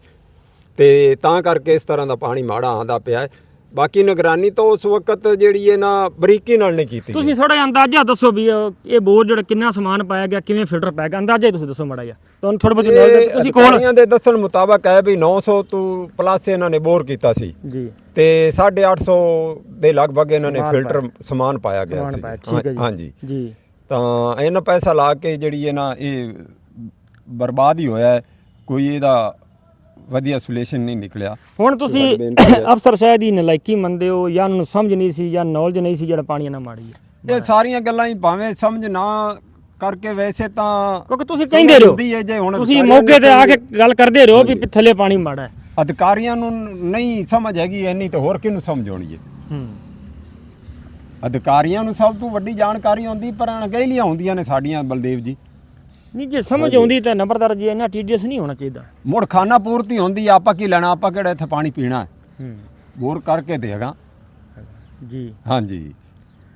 [SPEAKER 2] ਤੇ ਤਾਂ ਕਰਕੇ ਇਸ ਤਰ੍ਹਾਂ ਦਾ ਪਾਣੀ ਮਾੜਾ ਆਂਦਾ ਪਿਆ। ਬਾਕੀ ਨਿਗਰਾਨੀ ਤਾਂ ਉਸ ਵਕਤ ਜਿਹੜੀ ਹੈ ਨਾ ਬਰੀਕੀ ਨਾਲ ਨਹੀਂ ਕੀਤੀ।
[SPEAKER 1] ਤੁਸੀਂ ਥੋੜਾ ਜਿਹਾ ਅੰਦਾਜ਼ਾ ਦੱਸੋ ਵੀ ਅਹ, ਇਹ ਬੋਰ ਜਿਹੜਾ ਕਿੰਨਾ ਸਮਾਨ ਪਾਇਆ ਗਿਆ ਕਿਵੇਂ ਫਿਲਟਰ ਪਾਇਆ ਗਿਆ? ਅੰਦਾਜ਼ਾ ਹੀ ਤੁਸੀਂ ਦੱਸੋ ਮਾੜਾ ਜਿਹਾ। ਤੁਹਾਨੂੰ ਥੋੜੀ ਬਹੁਤੀ knowledge ਹੈ,
[SPEAKER 2] ਇਹ
[SPEAKER 1] ਤੁਸੀਂ ਕੋਲ
[SPEAKER 2] ਅਧਿਕਾਰੀਆਂ ਦੇ ਦੱਸਣ ਮੁਤਾਬਕ ਹੈ ਵੀ 900 ਤੋਂ ਪਲੱਸ ਇਹਨਾਂ ਨੇ ਬੋਰ ਕੀਤਾ ਸੀ।
[SPEAKER 1] ਜੀ।
[SPEAKER 2] ਤੇ 850 ਦੇ ਲਗਭਗ ਇਹਨਾਂ ਨੇ ਫਿਲਟਰ ਸਮਾਨ ਪਾਇਆ ਗਿਆ
[SPEAKER 1] ਸਮਾਨ
[SPEAKER 2] ਸੀ।
[SPEAKER 1] ਪਾਇਆ। ਠੀਕ ਹੈ ਜੀ।
[SPEAKER 2] ਹਾਂਜੀ।
[SPEAKER 1] ਜੀ।
[SPEAKER 2] ਤਾਂ ਇਹਨਾਂ ਪੈਸਾ ਲਾ ਕੇ ਜਿਹੜੀ ਇਹ ਨਾ ਇਹ ਬਰਬਾਦ ਹੀ ਹੋਇਆ ਹੈ। ਕੋਈ ਇਹਦਾ ਵਧੀਆ ਸੋਲੂਸ਼ਨ ਨਹੀਂ ਨਿਕਲਿਆ।
[SPEAKER 1] ਹੁਣ ਤੁਸੀਂ
[SPEAKER 2] ਹੈ।
[SPEAKER 1] ਅਫਸਰ ਸ਼ਾਇਦ ਦੀ ਨਲਾਇਕੀ ਮੰਨਦੇ ਹੋ ਜਾਂ ਉਹਨੂੰ ਸਮਝ ਨਹੀਂ ਸੀ ਜਾਂ ਨੌਲੇਜ ਨਹੀਂ ਸੀ ਜਿਹੜਾ ਪਾਣੀ ਇਹਨਾਂ ਮਾੜੀ ਹੈ
[SPEAKER 2] ਇਹ ਸਾਰੀਆਂ ਗੱਲਾਂ ਹੀ ਭਾਵੇਂ ਸਮਝ ਨਾ ਕਰਕੇ ਵੈਸੇ ਤਾਂ
[SPEAKER 1] ਕਿਉਂਕਿ ਤੁਸੀਂ ਕਹਿੰਦੇ ਰਹੋ।
[SPEAKER 2] ਹੈ
[SPEAKER 1] ਤੁਸੀਂ ਮੌਕੇ ਤੇ ਆ ਕੇ
[SPEAKER 2] ਨੂੰ
[SPEAKER 1] ਗੱਲ ਕਰਦੇ ਰਹੋ ਵੀ ਥੱਲੇ ਪਾਣੀ ਮਾੜਾ ਹੈ।
[SPEAKER 2] ਅਧਿਕਾਰੀਆਂ ਨੂੰ ਨਹੀਂ ਸਮਝ ਹੈਗੀ ਇੰਨੀ ਤੇ ਹੋਰ ਕਿਹਨੂੰ ਸਮਝ ਆਉਣੀ ਹੈ?
[SPEAKER 1] ਹੂੰ।
[SPEAKER 2] ਅਧਿਕਾਰੀਆਂ ਨੂੰ ਸਭ ਤੋਂ ਵੱਡੀ ਜਾਣਕਾਰੀ ਹੁੰਦੀ ਪਰ ਅਣਗਹਿਲੀਆਂ ਹੁੰਦੀਆਂ ਨੇ ਸਾਡੀਆਂ ਬਲਦੇਵ ਜੀ।
[SPEAKER 1] ਨਹੀਂ ਜੇ ਸਮਝ ਆਉਂਦੀ ਤਾਂ ਨੰਬਰਦਾਰ ਜੀ ਇਹਨਾਂ TDS ਨਹੀਂ ਹੋਣਾ ਚਾਹੀਦਾ।
[SPEAKER 2] ਮੁੜ ਖਾਨਾ ਪੂਰਤੀ ਹੁੰਦੀ ਆ, ਆਪਾਂ ਕੀ ਲੈਣਾ ਆਪਾਂ ਕਿਹੜਾ ਇੱਥੇ ਪਾਣੀ ਪੀਣਾ ਹੈ? ਬੋਰ ਕਰਕੇ ਦੇਗਾ।
[SPEAKER 1] ਜੀ।
[SPEAKER 2] ਹਾਂਜੀ।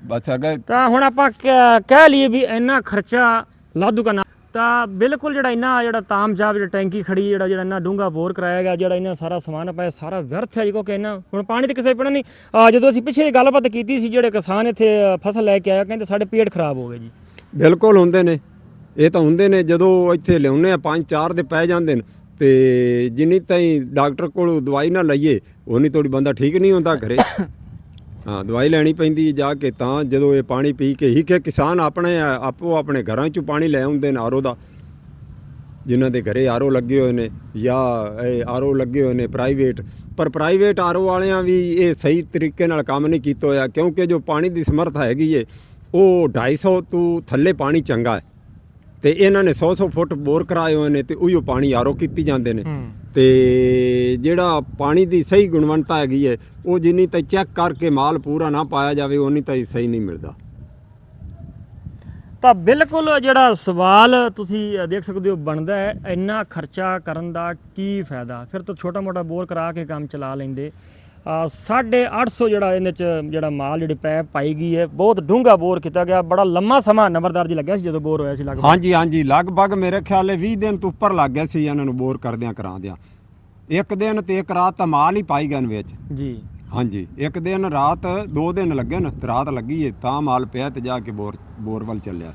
[SPEAKER 2] ਬਸ ਅਗਰ
[SPEAKER 1] ਤਾਂ ਹੁਣ ਆਪਾਂ ਕਹਿ ਕਹਿ ਲਈਏ ਵੀ ਇੰਨਾ ਖਰਚਾ ਲਾਦੂ ਕਰਨਾ ਤਾਂ ਬਿਲਕੁਲ ਜਿਹੜਾ ਇੰਨਾ ਜਿਹੜਾ ਤਾਮਜਾਬ ਜਿਹੜਾ ਟੈਂਕੀ ਖੜੀ ਜਿਹੜਾ ਜਿਹੜਾ ਇੰਨਾ ਡੂੰਘਾ ਬੋਰ ਕਰਾਇਆ ਗਿਆ ਜਿਹੜਾ ਇੰਨਾ ਸਾਰਾ ਸਮਾਨ ਪਾਇਆ ਸਾਰਾ ਵਿਅਰਥ ਹੈ ਜੀ ਕਿਉਂਕਿ ਇੰਨਾ ਹੁਣ ਪਾਣੀ ਤੇ ਕਿਸੇ ਪਣਾ ਨਹੀਂ। ਆ ਜਦੋਂ ਅਸੀਂ ਪਿੱਛੇ ਗੱਲਬਾਤ ਕੀਤੀ ਸੀ ਜਿਹੜੇ ਕਿਸਾਨ ਇੱਥੇ ਅ, ਫਸਲ ਲੈ ਕੇ ਆਇਆ ਕਹਿੰਦੇ ਸਾਡੇ ਪੇਟ ਖਰਾਬ ਹੋ ਗਏ ਜੀ।
[SPEAKER 2] ਬਿਲਕੁਲ ਹੁੰਦੇ ਨੇ। ਇਹ ਤਾਂ ਹੁੰਦੇ ਨੇ, ਜਦੋਂ ਇੱਥੇ ਲਿਆਉਨੇ ਆ ਪੰਜ ਚਾਰ ਦੇ ਪੈ ਜਾਂਦੇ ਨੇ, ਤੇ ਜਿੰਨੀ ਤਾਈਂ ਡਾਕਟਰ ਕੋਲ ਦਵਾਈ ਨਾ ਲਈਏ ਉਨੀ ਤੋੜੀ ਬੰਦਾ ਠੀਕ ਨਹੀਂ ਹੁੰਦਾ ਘਰੇ। ਹਾਂ, ਦਵਾਈ ਲੈਣੀ ਪੈਂਦੀ ਜਾ ਕੇ ਤਾਂ, ਜਦੋਂ ਇਹ ਪਾਣੀ ਪੀ ਕੇ ਹੀ ਕਿ ਕਿਸਾਨ ਆਪਣੇ, ਆਪੋ ਆਪਣੇ ਘਰਾਂ ਚੋਂ ਪਾਣੀ ਲੈ ਆਉਂਦੇ ਨੇ ਆਰੋ ਦਾ, ਜਿਨ੍ਹਾਂ ਦੇ ਘਰੇ ਆਰਓ ਲੱਗੇ ਹੋਏ ਨੇ, ਜਾਂ ਇਹ ਆਰਓ ਲੱਗੇ ਹੋਏ ਨੇ ਪ੍ਰਾਈਵੇਟ ਪਰ ਪ੍ਰਾਈਵੇਟ ਆਰਓ ਵਾਲਿਆਂ ਵੀ ਇਹ ਸਹੀ ਤਰੀਕੇ ਨਾਲ ਕੰਮ ਨਹੀਂ ਕੀਤਾ ਹੋਇਆ, ਕਿਉਂਕਿ ਜੋ ਪਾਣੀ ਦੀ ਸਮਰੱਥਾ ਹੈਗੀ ਏ, ਉਹ 250 ਤੋਂ ਥੱਲੇ ਪਾਣੀ ਚੰਗਾ ਹੈ। ਤੇ ਇਹਨਾਂ ਨੇ 100-100 ਫੁੱਟ ਬੋਰ ਕਰਾਏ ਹੋਏ ਨੇ ਤੇ ਉਹੀਓ ਪਾਣੀ ਆਰਓ ਕੀਤੀ ਜਾਂਦੇ ਨੇ।
[SPEAKER 1] ਹੂੰ।
[SPEAKER 2] ਤੇ ਜਿਹੜਾ ਪਾਣੀ ਦੀ ਸਹੀ ਗੁਣਵੰਤਾ ਹੈਗੀ ਏ ਉਹ ਜਿੰਨੀ ਤਾਂ ਚੈੱਕ ਕਰਕੇ ਮਾਲ ਪੂਰਾ ਨਾ ਪਾਇਆ ਜਾਵੇ ਉਨੀ ਤਾਂ ਸਹੀ ਨਹੀਂ ਮਿਲਦਾ।
[SPEAKER 1] ਤਾਂ ਬਿਲਕੁਲ ਜਿਹੜਾ ਸਵਾਲ ਤੁਸੀਂ ਦੇਖ ਸਕਦੇ ਹੋ ਬਣਦਾ ਹੈ ਇੰਨਾ ਖਰਚਾ ਕਰਨ ਦਾ ਕੀ ਫਾਇਦਾ? ਫਿਰ ਤਾਂ ਛੋਟਾ ਮੋਟਾ ਬੋਰ ਕਰਾ ਕੇ ਕੰਮ ਚਲਾ ਲੈਂਦੇ। 850 ਜਿਹੜਾ ਇਹਦੇ ਚ ਜਿਹੜਾ ਮਾਲ ਜਿਹੜੀ ਪੈਪ ਪਾਈ ਗਈ ਹੈ ਬਹੁਤ ਡੂੰਘਾ ਬੋਰ ਕੀਤਾ ਗਿਆ ਬੜਾ ਲੰਮਾ ਸਮਾਂ ਨੰਬਰਦਾਰ ਜੀ ਲੱਗਿਆ ਸੀ ਜਦੋਂ ਬੋਰ ਹੋਇਆ ਸੀ ਲਗਭਗ?
[SPEAKER 2] ਹਾਂਜੀ ਹਾਂਜੀ ਲਗਭਗ ਮੇਰੇ ਖਿਆਲ ਹੈ 20 ਦਿਨ ਤੋਂ ਉੱਪਰ ਲੱਗ ਗਿਆ ਸੀ ਇਹਨਾਂ ਨੂੰ ਬੋਰ ਕਰਦਿਆਂ ਕਰਾਉਂਦਿਆਂ ਇੱਕ ਦਿਨ ਤੇ ਇੱਕ ਰਾਤ ਤਾਂ ਮਾਲ ਹੀ ਪਾਈ ਗਏ ਨੇ ਵਿੱਚ।
[SPEAKER 1] ਜੀ।
[SPEAKER 2] ਹਾਂਜੀ ਇੱਕ ਦਿਨ ਰਾਤ ਦੋ ਦਿਨ ਲੱਗੇ ਨੇ ਰਾਤ ਲੱਗੀ ਏ ਤਾਂ ਮਾਲ ਪਿਆ ਤੇ ਜਾ ਕੇ ਬੋਰ ਬੋਰ ਵੱਲ ਚੱਲਿਆ।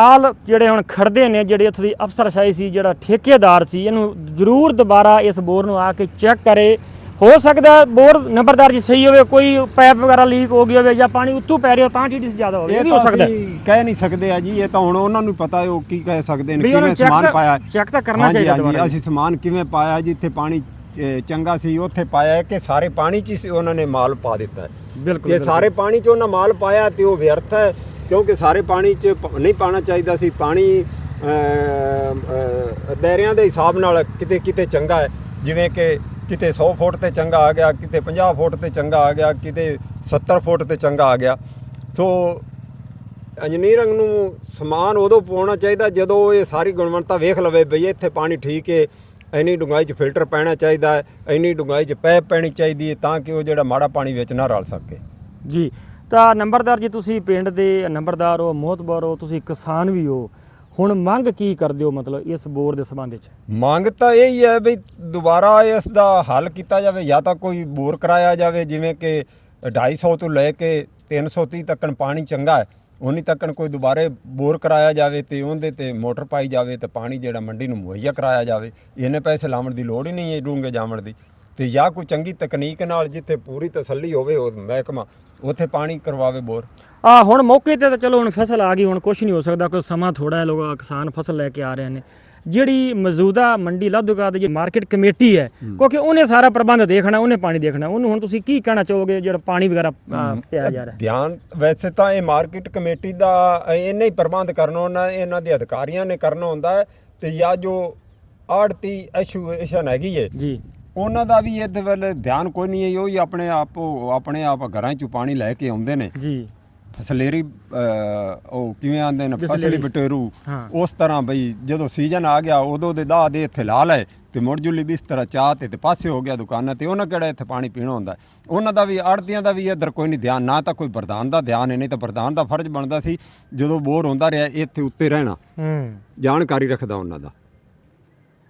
[SPEAKER 1] ਆਲ ਜਿਹੜੇ ਹੁਣ ਖੜਦੇ ਨੇ ਜਿਹੜੇ ਇੱਥੋਂ ਦੀ ਅਫਸਰਸ਼ਾਹੀ ਸੀ ਜਿਹੜਾ ਠੇਕੇਦਾਰ ਸੀ ਇਹਨੂੰ ਜ਼ਰੂਰ ਦੁਬਾਰਾ ਇਸ ਬੋਰ ਨੂੰ ਆ ਕੇ ਚੈੱਕ ਕਰੇ। ਹੋ ਸਕਦਾ ਬੋਰ ਨੰਬਰਦਾਰ ਜੀ ਸਹੀ ਹੋਵੇ ਕੋਈ ਪਾਈਪ ਵਗੈਰਾ ਲੀਕ ਹੋ ਗਈ ਹੋਵੇ ਜਾਂ ਪਾਣੀ ਉੱਤੋਂ ਪੈ ਰਿਹਾ ਤਾਂ ਟੀਡੀਸ ਜ਼ਿਆਦਾ ਹੋਵੇ ਇਹ ਵੀ ਹੋ ਸਕਦਾ
[SPEAKER 2] ਕਹਿ ਨਹੀਂ ਸਕਦੇ ਆ ਜੀ ਇਹ ਤਾਂ ਹੁਣ ਉਹਨਾਂ ਨੂੰ ਪਤਾ ਹੈ ਉਹ ਕੀ ਕਹਿ ਸਕਦੇ ਨੇ ਕਿਵੇਂ ਸਮਾਨ ਪਾਇਆ
[SPEAKER 1] check ਤਾਂ ਕਰਨਾ ਚਾਹੀਦਾ ਦੁਬਾਰਾ।
[SPEAKER 2] ਅਸੀਂ ਸਮਾਨ ਕਿਵੇਂ ਪਾਇਆ ਜਿੱਥੇ ਪਾਣੀ ਚੰਗਾ ਸੀ ਉੱਥੇ ਪਾਇਆ ਕਿ ਸਾਰੇ ਪਾਣੀ 'ਚ ਹੀ ਉਹਨਾਂ ਨੇ ਮਾਲ ਪਾ ਦਿੱਤਾ
[SPEAKER 1] ਬਿਲਕੁਲ ਬਿਲਕੁਲ।
[SPEAKER 2] ਸਾਰੇ ਪਾਣੀ 'ਚ ਉਹਨਾਂ ਮਾਲ ਪਾਇਆ ਤੇ ਉਹ ਵਿਅਰਥ ਹੈ ਕਿਉਂਕਿ ਸਾਰੇ ਪਾਣੀ 'ਚ ਨਹੀਂ ਪਾਣਾ ਚਾਹੀਦਾ ਸੀ ਪਾਣੀ ਦਾਇਰਿਆਂ ਦੇ ਹਿਸਾਬ ਨਾਲ ਕਿਤੇ ਕਿਤੇ ਚੰਗਾ ਹੈ ਜਿਵੇਂ ਕਿ ਕਿਤੇ 100 ਫੁੱਟ ਤੇ ਚੰਗਾ ਆ ਗਿਆ, ਕਿਤੇ 50 ਫੁੱਟ ਤੇ ਚੰਗਾ ਆ ਗਿਆ, ਕਿਤੇ 70 ਫੁੱਟ ਤੇ ਚੰਗਾ ਆ ਗਿਆ। ਸੋ ਇੰਜੀਨੀਅਰਿੰਗ ਨੂੰ ਸਮਾਨ ਉਦੋਂ ਪਾਉਣਾ ਚਾਹੀਦਾ ਜਦੋਂ ਇਹ ਸਾਰੀ ਗੁਣਵੱਤਾ ਵੇਖ ਲਵੇ ਬਈ ਇੱਥੇ ਪਾਣੀ ਠੀਕ ਹੈ ਇੰਨੀ ਡੂੰਘਾਈ 'ਚ ਫਿਲਟਰ ਪੈਣਾ ਚਾਹੀਦਾ ਹੈ, ਇੰਨੀ ਡੂੰਘਾਈ 'ਚ ਪੈਪ ਪੈਣੀ ਚਾਹੀਦੀ ਹੈ ਤਾਂ ਕਿ ਉਹ ਜਿਹੜਾ ਮਾੜਾ ਪਾਣੀ ਵਿੱਚ ਨਾ ਰਲ ਸਕੇ।
[SPEAKER 1] ਜੀ, ਤਾਂ ਨੰਬਰਦਾਰ ਜੀ ਤੁਸੀਂ ਪਿੰਡ ਦੇ ਨੰਬਰਦਾਰ ਹੋ, ਮੋਹਤਬਰ ਹੋ, ਤੁਸੀਂ ਕਿਸਾਨ ਵੀ ਹੋ। ਹੁਣ ਮੰਗ ਕੀ ਕਰਦੇ ਹੋ ਮਤਲਬ ਇਸ ਬੋਰ ਦੇ ਸੰਬੰਧ ਵਿੱਚ?
[SPEAKER 2] ਮੰਗ ਤਾਂ ਇਹ ਹੀ ਹੈ ਵੀ ਦੁਬਾਰਾ ਇਸ ਦਾ ਹੱਲ ਕੀਤਾ ਜਾਵੇ, ਜਾਂ ਤਾਂ ਕੋਈ ਬੋਰ ਕਰਾਇਆ ਜਾਵੇ, ਜਿਵੇਂ ਕਿ 250 ਤੋਂ ਲੈ ਕੇ 330 ਤੱਕਣ ਪਾਣੀ ਚੰਗਾ ਹੈ ਉਨੀ ਤੱਕਣ ਕੋਈ ਦੁਬਾਰੇ ਬੋਰ ਕਰਾਇਆ ਜਾਵੇ ਤੇ ਉਹਦੇ ਤੇ ਮੋਟਰ ਪਾਈ ਜਾਵੇ ਤੇ ਪਾਣੀ ਜਿਹੜਾ ਮੰਡੀ ਨੂੰ ਮੁਹੱਈਆ ਕਰਾਇਆ ਜਾਵੇ, ਇਹਨੇ ਪੈਸੇ ਲਾਉਣ ਦੀ ਲੋੜ ਹੀ ਨਹੀਂ ਹੈ ਡੂੰਘੇ ਜਾਵਣ ਦੀ। ਤੇ ਜਾਂ ਕੋਈ ਚੰਗੀ ਤਕਨੀਕ ਨਾਲ ਜਿੱਥੇ ਪੂਰੀ ਤਸੱਲੀ ਹੋਵੇ, ਉਹ ਮਹਿਕਮਾ ਉੱਥੇ ਪਾਣੀ ਕਰਵਾਵੇ ਬੋਰ।
[SPEAKER 1] ਆ ਹੁਣ ਮੌਕੇ ਤੇ ਤਾਂ ਚਲੋ ਹੁਣ ਫਸਲ ਆ ਗਈ ਹੁਣ ਕੁਝ ਨਹੀਂ ਹੋ ਸਕਦਾ ਕੋਈ ਸਮਾਂ ਥੋੜਾ ਹੈ ਲੋਕ ਕਿਸਾਨ ਫਸਲ ਲੈ ਕੇ ਆ ਰਹੇ ਨੇ। ਜਿਹੜੀ ਮੌਜੂਦਾ ਮੰਡੀ ਲਾਧੂਕਾ ਦੀ ਮਾਰਕੀਟ ਕਮੇਟੀ ਹੈ ਕਿਉਂਕਿ ਉਹਨੇ ਸਾਰਾ ਪ੍ਰਬੰਧ ਦੇਖਣਾ ਉਹਨੇ ਪਾਣੀ ਦੇਖਣਾ। ਉਹਨੂੰ ਹੁਣ ਤੁਸੀਂ ਕੀ ਕਹਿਣਾ ਚਾਹੋਗੇ ਜਿਹੜਾ ਪਾਣੀ ਵਗੈਰਾ ਪਿਆ ਜਾ ਰਿਹਾ?
[SPEAKER 2] ਧਿਆਨ ਵੈਸੇ ਤਾਂ ਇਹ ਮਾਰਕੀਟ ਕਮੇਟੀ ਦਾ ਇਹਨੇ ਹੀ ਪ੍ਰਬੰਧ ਕਰਨਾ ਉਹਨਾਂ ਇਹਨਾਂ ਦੇ ਅਧਿਕਾਰੀਆਂ ਨੇ ਕਰਨਾ ਹੁੰਦਾ ਤੇ ਜਾਂ ਜੋ ਆੜਤੀ ਐਸੋਸੀਏਸ਼ਨ ਹੈਗੀ ਹੈ
[SPEAKER 1] ਜੀ।
[SPEAKER 2] ਉਹਨਾਂ ਦਾ ਵੀ ਇਹਦੇ ਵੱਲ ਧਿਆਨ ਕੋਈ ਨਹੀਂ ਹੈ। ਉਹ ਹੀ ਆਪਣੇ ਆਪ ਆਪਣੇ ਆਪ ਘਰਾਂ 'ਚੋਂ ਪਾਣੀ ਲੈ ਕੇ ਆਉਂਦੇ ਨੇ।
[SPEAKER 1] ਜੀ।
[SPEAKER 2] ਫਸਲੇਰੀ ਅਹ, ਉਹ ਕਿਵੇਂ ਆਂਦੇ ਨੇ। ਫਸਲੀ ਬਟੇਰੂ। ਉਸ ਤਰ੍ਹਾਂ ਬਈ ਜਦੋਂ ਸੀਜ਼ਨ ਆ ਗਿਆ ਉਦੋਂ ਦੇ ਦਾ ਦੇ ਇੱਥੇ ਲਾ ਲਏ ਤੇ ਮੁੜ ਜੁਲੀ ਵੀ ਇਸ ਤਰ੍ਹਾਂ ਚਾਹ ਤੇ ਤੇ ਪਾਸੇ ਹੋ ਗਿਆ ਦੁਕਾਨਾਂ ਤੇ ਉਹਨਾਂ ਕਿਹੜਾ ਇੱਥੇ ਪਾਣੀ ਪੀਣਾ ਹੁੰਦਾ ਹੈ। ਉਹਨਾਂ ਦਾ ਵੀ ਆੜਤੀਆਂ ਦਾ ਵੀ ਇੱਧਰ ਕੋਈ ਨਹੀਂ ਧਿਆਨ ਨਾ ਤਾਂ ਕੋਈ ਪ੍ਰਧਾਨ ਦਾ ਧਿਆਨ ਹੈ ਨਹੀਂ ਤਾਂ ਪ੍ਰਧਾਨ ਦਾ ਫਰਜ਼ ਬਣਦਾ ਸੀ ਜਦੋਂ ਬੋਰ ਹੁੰਦਾ ਰਿਹਾ ਇੱਥੇ ਉੱਤੇ ਰਹਿਣਾ
[SPEAKER 1] ਹੂੰ
[SPEAKER 2] ਜਾਣਕਾਰੀ ਰੱਖਦਾ ਉਹਨਾਂ ਦਾ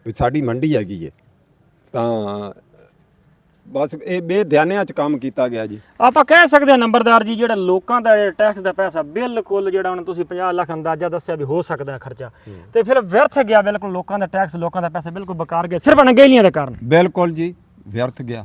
[SPEAKER 2] ਵੀ ਸਾਡੀ ਮੰਡੀ ਹੈਗੀ ਹੈ ਤਾਂ ਬਸ ਇਹ ਬੇਧਿਆਨਿਆਂ ਚ ਕੰਮ ਕੀਤਾ ਗਿਆ ਜੀ।
[SPEAKER 1] ਆਪਾਂ ਕਹਿ ਸਕਦੇ ਹਾਂ ਨੰਬਰਦਾਰ ਜੀ ਜਿਹੜਾ ਲੋਕਾਂ ਦਾ ਟੈਕਸ ਦਾ ਪੈਸਾ ਬਿਲਕੁਲ ਜਿਹੜਾ ਹੁਣ ਤੁਸੀਂ 50 ਲੱਖ ਅੰਦਾਜ਼ਾ ਦੱਸਿਆ ਵੀ ਹੋ ਸਕਦਾ ਹੈ ਖਰਚਾ ਤੇ ਫਿਰ ਵਿਅਰਥ ਗਿਆ ਬਿਲਕੁਲ ਲੋਕਾਂ ਦਾ ਟੈਕਸ ਲੋਕਾਂ ਦਾ ਪੈਸਾ ਬਿਲਕੁਲ ਬੇਕਾਰ ਗਿਆ ਸਿਰਫ ਅਣਗਹਿਲੀਆਂ ਦੇ ਕਾਰਨ।
[SPEAKER 2] ਬਿਲਕੁਲ ਜੀ ਵਿਅਰਥ ਗਿਆ।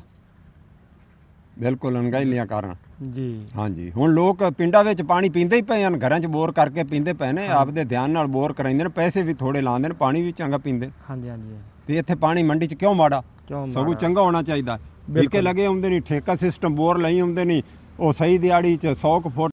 [SPEAKER 2] ਬਿਲਕੁਲ ਅਣਗਹਿਲੀਆਂ ਕਾਰਨ
[SPEAKER 1] ਜੀ।
[SPEAKER 2] ਹਾਂਜੀ ਹੁਣ ਲੋਕ ਪਿੰਡਾਂ ਵਿੱਚ ਪਾਣੀ ਪੀਂਦੇ ਹੀ ਪਏ ਹਨ ਘਰਾਂ 'ਚ ਬੋਰ ਕਰਕੇ ਪੀਂਦੇ ਪਏ ਨੇ ਆਪਦੇ ਧਿਆਨ ਨਾਲ ਬੋਰ ਕਰਾਉਂਦੇ ਨੇ ਪੈਸੇ ਵੀ ਥੋੜੇ ਲਾਉਂਦੇ ਨੇ ਪਾਣੀ ਵੀ ਚੰਗਾ ਪੀਂਦੇ।
[SPEAKER 1] ਹਾਂਜੀ ਹਾਂਜੀ।
[SPEAKER 2] ਤੇ ਇੱਥੇ ਪਾਣੀ ਮੰਡੀ 'ਚ ਕਿਉਂ ਮਾੜਾ? ਸਗੋਂ ਚੰਗਾ ਹੋਣਾ ਚਾਹੀਦਾ। ਵਿਕੇ ਲੱਗੇ ਆਉਂਦੇ ਨਹੀਂ ਠੇਕਾ ਸਿਸਟਮ ਬੋਰ ਲਈ ਆਉਂਦੇ ਨਹੀਂ ਉਹ ਸਹੀ ਦਿਹਾੜੀ 'ਚ 100 ਕੁ ਫੁੱਟ